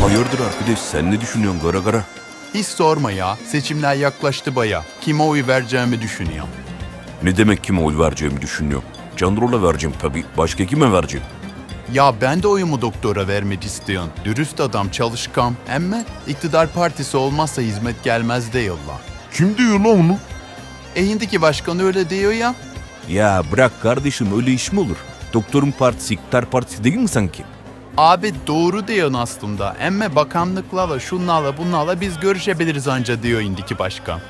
Hayırdır arkadaş sen ne düşünüyorsun gara gara? Hiç sorma ya. Seçimler yaklaştı baya. Kime oy vereceğimi düşünüyorum. Ne demek kime oy vereceğimi düşünüyorum. Canrol'a vereceğim tabii. Başka kime vereceğim? Ya ben de oyumu doktora vermek istiyorum. Dürüst adam, çalışkan. Emme iktidar partisi olmazsa hizmet gelmez diyorlar. Kim diyor lan onu? E hindiki başkan öyle diyor ya. Ya bırak kardeşim öyle iş mi olur? Doktorun partisi iktidar partisi değil mi sanki? Abi doğru diyorsun aslında. Emme bakanlıklarla, şunlarla, bunlarla biz görüşebiliriz anca diyor indiki başkan.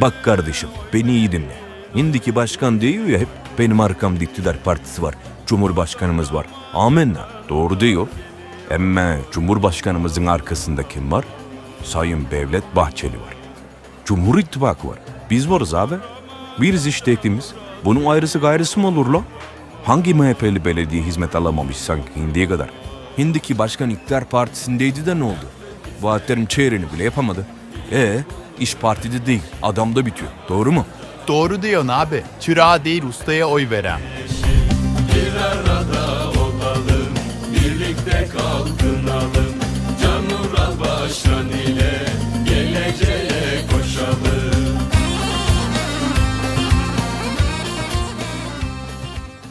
Bak kardeşim beni iyi dinle. Hindiki başkan diyor ya hep benim arkamda iktidar partisi var. Cumhurbaşkanımız var. Amenna. Doğru diyor. Emme Cumhurbaşkanımızın arkasında kim var? Sayın Devlet Bahçeli var. Cumhur İttifakı var. Biz varız abi. Biriz işte hepimiz. Bunun ayrısı gayrısı mı olur la? Hangi MHP'li belediye hizmet alamamış sanki hindiye kadar? Hindiki başkan iktidar partisindeydi de ne oldu? Vaatlerin çeyreğini bile yapamadı. E iş partide değil, adamda bitiyor. Doğru mu? Doğru diyorsun abi. Çırağa değil ustaya oy veren. Birlikte kalkınalım Can Ural Başkan